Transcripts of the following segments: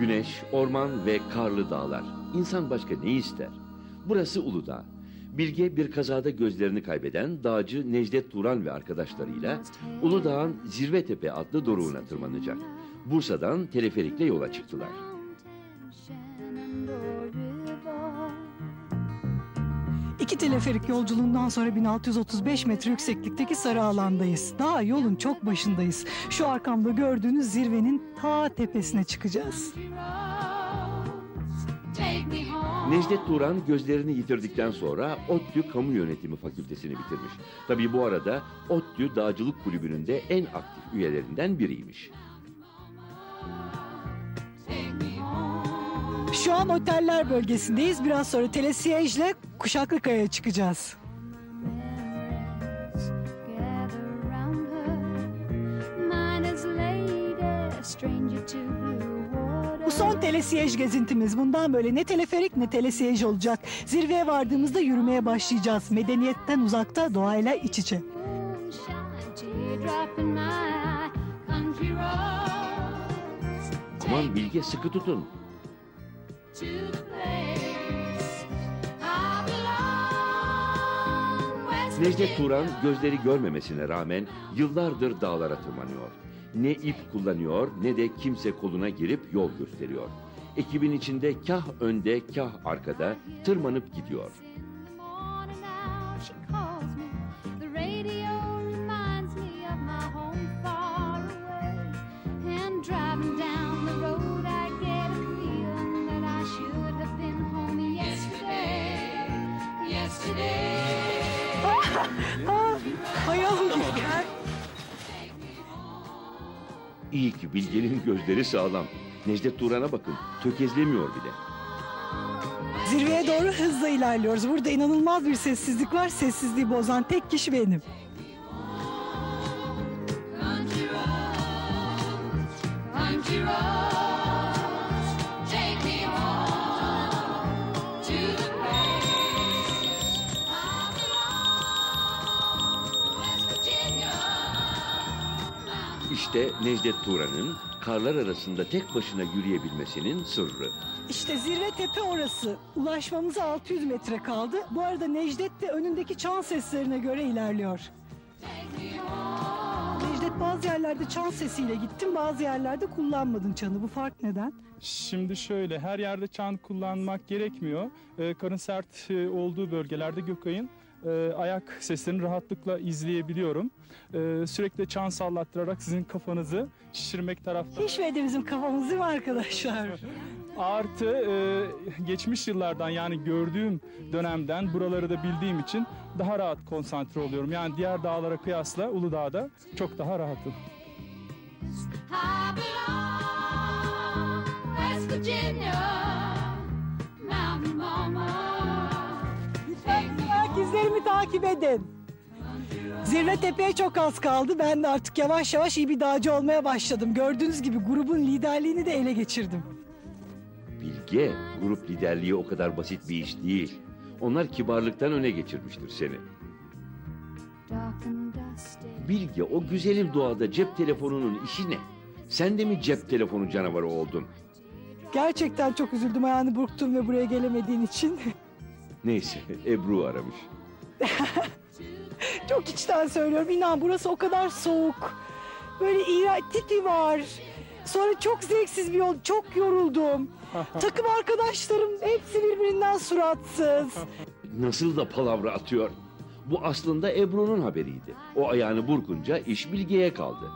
Güneş, orman ve karlı dağlar. İnsan başka ne ister? Burası Uludağ. Bilge bir kazada gözlerini kaybeden dağcı Necdet Turan ve arkadaşlarıyla Uludağ'ın Zirvetepe adlı doruğuna tırmanacak. Bursa'dan teleferikle yola çıktılar. İki teleferik yolculuğundan sonra 1635 metre yükseklikteki sarı alandayız. Daha yolun çok başındayız. Şu arkamda gördüğünüz zirvenin ta tepesine çıkacağız. Necdet Turan gözlerini yitirdikten sonra ODTÜ Kamu Yönetimi Fakültesini bitirmiş. Tabii bu arada ODTÜ Dağcılık Kulübü'nün de en aktif üyelerinden biriymiş. Şu an oteller bölgesindeyiz. Biraz sonra telesiyejle Kuşaklıkaya'ya çıkacağız. Bu son telesiyej gezintimiz. Bundan böyle ne teleferik ne telesiyej olacak. Zirveye vardığımızda yürümeye başlayacağız. Medeniyetten uzakta, doğayla iç içe. Aman Bilge sıkı tutun. Necdet Turan gözleri görmemesine rağmen yıllardır dağlara tırmanıyor. Ne ip kullanıyor ne de kimse koluna girip yol gösteriyor. Ekibin içinde kah önde kah arkada tırmanıp gidiyor. Ayağım İyi ki Bilge'nin gözleri sağlam. Necdet Turan'a bakın tökezlemiyor bile. Zirveye doğru hızla ilerliyoruz. Burada inanılmaz bir sessizlik var. Sessizliği bozan tek kişi benim. Country roads, country roads, İşte Necdet Turan'ın karlar arasında tek başına yürüyebilmesinin sırrı. İşte zirve tepe orası. Ulaşmamıza 600 metre kaldı. Bu arada Necdet de önündeki çan seslerine göre ilerliyor. Necdet bazı yerlerde çan sesiyle gittin, bazı yerlerde kullanmadın çanı. Bu fark neden? Şimdi şöyle her yerde çan kullanmak gerekmiyor. Ee, karın sert e, olduğu bölgelerde Gökay'ın e, ayak seslerini rahatlıkla izleyebiliyorum. Ee, sürekli çan sallattırarak sizin kafanızı şişirmek tarafta. Şişmedi bizim kafamız değil mi arkadaşlar? Artı e, geçmiş yıllardan yani gördüğüm dönemden buraları da bildiğim için daha rahat konsantre oluyorum. Yani diğer dağlara kıyasla Uludağ'da çok daha rahatım. Lütfen izlerimi takip edin. Zirve tepeye çok az kaldı. Ben de artık yavaş yavaş iyi bir dağcı olmaya başladım. Gördüğünüz gibi grubun liderliğini de ele geçirdim. Bilge, grup liderliği o kadar basit bir iş değil. Onlar kibarlıktan öne geçirmiştir seni. Bilge, o güzelim doğada cep telefonunun işi ne? Sen de mi cep telefonu canavarı oldun? Gerçekten çok üzüldüm ayağını burktun ve buraya gelemediğin için. Neyse, Ebru aramış. çok içten söylüyorum. İnan burası o kadar soğuk. Böyle iğrenç tipi var. Sonra çok zevksiz bir yol. Çok yoruldum. Takım arkadaşlarım hepsi birbirinden suratsız. Nasıl da palavra atıyor. Bu aslında Ebru'nun haberiydi. O ayağını burkunca iş Bilge'ye kaldı.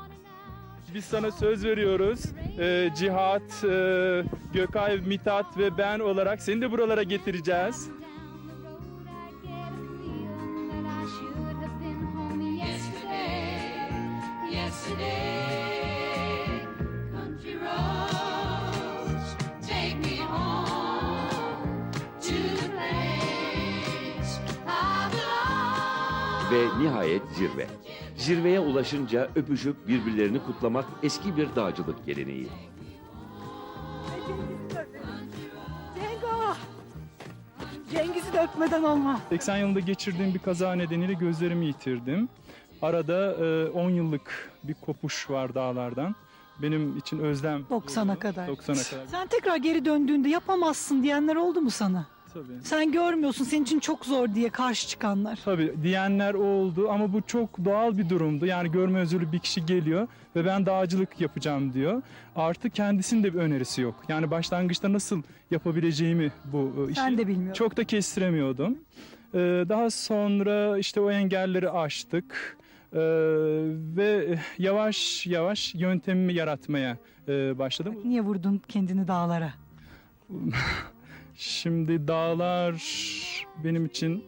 Biz sana söz veriyoruz. Ee, Cihat, e, Gökay, Mithat ve ben olarak seni de buralara getireceğiz. Ve nihayet zirve. Zirveye ulaşınca öpüşüp birbirlerini kutlamak eski bir dağcılık geleneği. Cengo! Cengiz'i de öpmeden olmaz. 80 yılında geçirdiğim bir kaza nedeniyle gözlerimi yitirdim. Arada e, 10 yıllık bir kopuş var dağlardan. benim için özlem. 90'a kadar. 90'a kadar. Sen tekrar geri döndüğünde yapamazsın diyenler oldu mu sana? Tabii. Sen görmüyorsun senin için çok zor diye karşı çıkanlar. Tabii diyenler oldu ama bu çok doğal bir durumdu. Yani görme özürlü bir kişi geliyor ve ben dağcılık yapacağım diyor. Artık kendisinin de bir önerisi yok. Yani başlangıçta nasıl yapabileceğimi bu e, işi Ben de bilmiyorum. çok da kestiremiyordum. Ee, daha sonra işte o engelleri aştık. Ee, ve yavaş yavaş yöntemimi yaratmaya e, başladım. Niye vurdun kendini dağlara? Şimdi dağlar benim için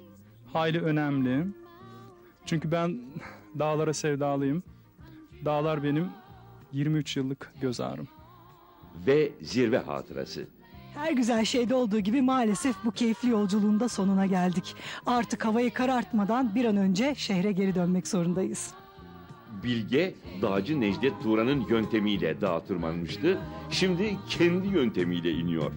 hayli önemli. Çünkü ben dağlara sevdalıyım. Dağlar benim 23 yıllık göz ağrım. Ve zirve hatırası. Her güzel şeyde olduğu gibi maalesef bu keyifli yolculuğun da sonuna geldik. Artık havayı karartmadan bir an önce şehre geri dönmek zorundayız. Bilge, dağcı Necdet Turan'ın yöntemiyle dağa tırmanmıştı. Şimdi kendi yöntemiyle iniyor.